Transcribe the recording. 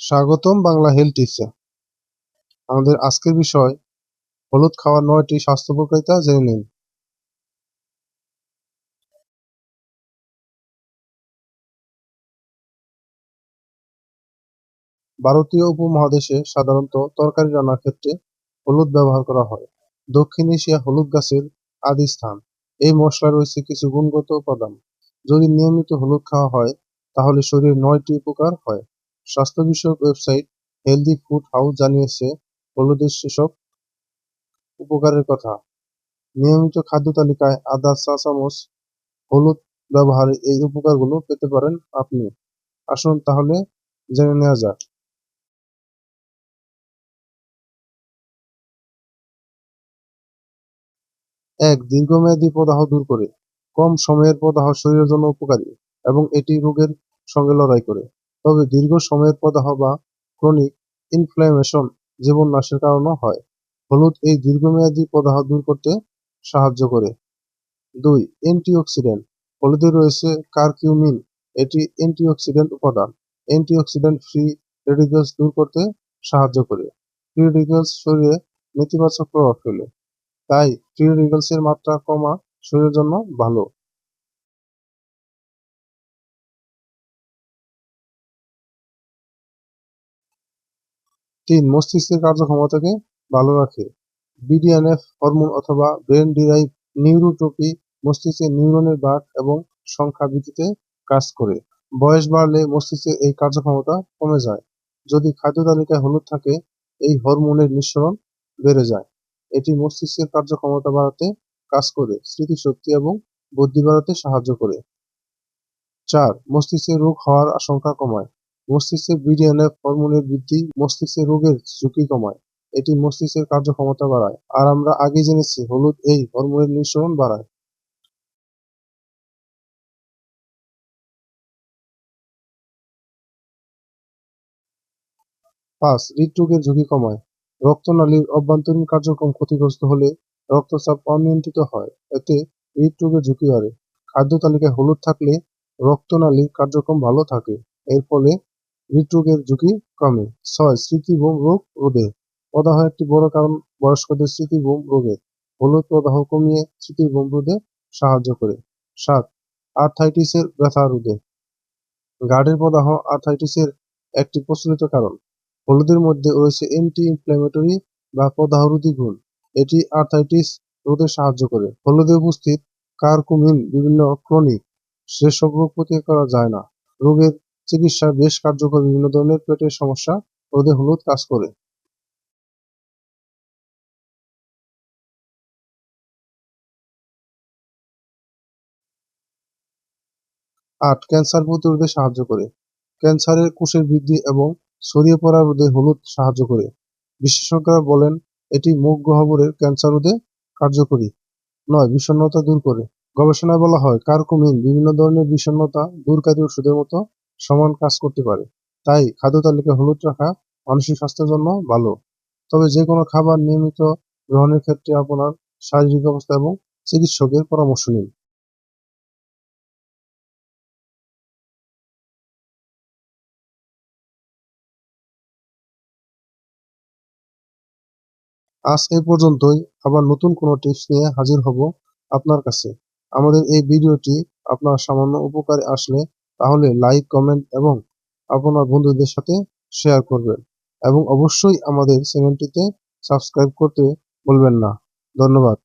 স্বাগতম বাংলা হেলথ টিপসে আমাদের আজকের বিষয়, হলুদ খাওয়ার নয়টি স্বাস্থ্য উপকারিতা জেনে নিন। ভারতীয় উপমহাদেশে সাধারণত তরকারি রান্নার ক্ষেত্রে হলুদ ব্যবহার করা হয়। দক্ষিণ এশিয়া হলুদ গাছের আদি স্থান। এই মশলা রয়েছে কিছু গুণগত উপাদান। যদি নিয়মিত হলুদ খাওয়া হয়, তাহলে শরীরে নয়টি উপকার হয়। স্বাস্থ্য বিষয়ক ওয়েবসাইট হেলদি ফুড হাউস জানিয়েছে হলুদের সেসব উপকারের কথা। নিয়মিত খাদ্য তালিকায় আদা চা চামচ হলুদ ব্যবহারে এই উপকারগুলো পেতে পারেন আপনি। আসুন তাহলে জেনে নেওয়া যাক। এক, দীর্ঘমেয়াদী প্রদাহ দূর করে। কম সময়ের প্রদাহ শরীরের জন্য উপকারী এবং এটি রোগের সঙ্গে লড়াই করে। তবে দীর্ঘ সময়ের প্রদাহ বা ক্রনিক ইনফ্ল্যামেশন জীবননাশের কারণও হয়। হলুদ এই দীর্ঘমেয়াদী প্রদাহ দূর করতে সাহায্য করে। দুই অ্যান্টিঅক্সিডেন্ট হলুদে রয়েছে কারকিউমিন। এটি অ্যান্টিঅক্সিডেন্ট উপাদান। অ্যান্টিঅক্সিডেন্ট ফ্রি রেডিকেলস দূর করতে সাহায্য করে। ফ্রি রেডিকেলস শরীরে নেতিবাচক প্রভাব ফেলে। তাই ফ্রি রেডিকেলসের মাত্রা কমা শরীরের জন্য ভালো। তিন মস্তিষ্কের কার্যক্ষমতাকে ভালো রাখে। বিডিএনএফ হরমোন অথবা ব্রেন ডিরাইভ নিউরোট্রপি মস্তিষ্কের নিউরনের বাঘ এবং সংখ্যা বৃদ্ধিতে কাজ করে। বয়স বাড়লে মস্তিষ্কের এই কার্যক্ষমতা কমে যায়। যদি খাদ্য তালিকায় হলুদ থাকে, এই হরমোনের নিঃসরণ বেড়ে যায়। এটি মস্তিষ্কের কার্যক্ষমতা বাড়াতে কাজ করে, স্মৃতিশক্তি এবং বুদ্ধি বাড়াতে সাহায্য করে। চার মস্তিষ্কের রোগ হওয়ার আশঙ্কা কমায়। মস্তিষ্কে বিডিএনএফ হরমোনের বৃদ্ধি মস্তিষ্কের রোগের ঝুঁকি কমায়। এটি মস্তিষ্কের কার্যক্ষমতা বাড়ায়। আর আমরা আগে জেনেছি, হলুদ এই হরমোনের নিঃসরণ বাড়ায়। পাঁচ, হৃদরোগের ঝুঁকি কমায়। রক্তনালীর অভ্যন্তরীণ কার্যক্রম ক্ষতিগ্রস্ত হলে রক্তচাপ অনিয়ন্ত্রিত হয়। এতে হৃদরোগের ঝুঁকি বাড়ে। খাদ্য তালিকায় হলুদ থাকলে রক্তনালীর কার্যক্রম ভালো থাকে। এর ফলে হৃদরোগের ঝুঁকি কমে। ছয়, স্মৃতিভ্রম রোগ রোধে। প্রদাহ একটি বড় কারণ, বয়স্কদের স্মৃতিভ্রম রোগে। হলুদ প্রদাহ কমিয়ে স্মৃতিভ্রম রোধে সাহায্য করে। সাত, আর্থাইটিসের ব্যথা রোধে। গার্ডের প্রদাহ আর্থাইটিসের একটি প্রচলিত কারণ। হলুদের মধ্যে রয়েছে অ্যান্টি ইনফ্ল্যামেটরি বা প্রদাহরোধী গুণ। এটি আর্থাইটিস রোধে সাহায্য করে। হলুদে উপস্থিত কারকুমিন বিভিন্ন ক্রনিক। সেসব রোগ প্রতিকার করা যায় না। রোগের চিকিৎসায় বেশ কার্যকর বিভিন্ন ধরনের পেটের সমস্যা রোধে হলুদ কাজ করে। আট ক্যান্সার প্রতিরোধে সাহায্য করে। ক্যান্সারের কোষের বৃদ্ধি এবং ছড়িয়ে পড়া রোধে হলুদ সাহায্য করে। বিশেষজ্ঞরা বলেন, এটি মুখ গহ্বরের ক্যান্সার রোধে কার্যকরী নয়, বিষণ্ণতা দূর করে। গবেষণায় বলা হয়, কার্কুমিন বিভিন্ন ধরনের বিষণ্ণতা দূরকারী ওষুধের মতো সমান কাজ করতে পারে। তাই খাদ্য তালিকায় হলুদ রাখা মানসিক স্বাস্থ্যের জন্য ভালো। তবে যে কোনো খাবার নিয়মিত গ্রহণের ক্ষেত্রে আপনার শারীরিক অবস্থা এবং চিকিৎসকের পরামর্শ নিন। আজ এই পর্যন্তই। আবার নতুন কোনো টিপস নিয়ে হাজির হব আপনার কাছে। আমাদের এই ভিডিওটি আপনার সামান্য উপকারে আসলে তাহলে লাইক কমেন্ট এবং আপনার বন্ধুদের সাথে শেয়ার করবেন। এবং অবশ্যই আমাদের চ্যানেলটিতে সাবস্ক্রাইব করতে ভুলবেন না। ধন্যবাদ।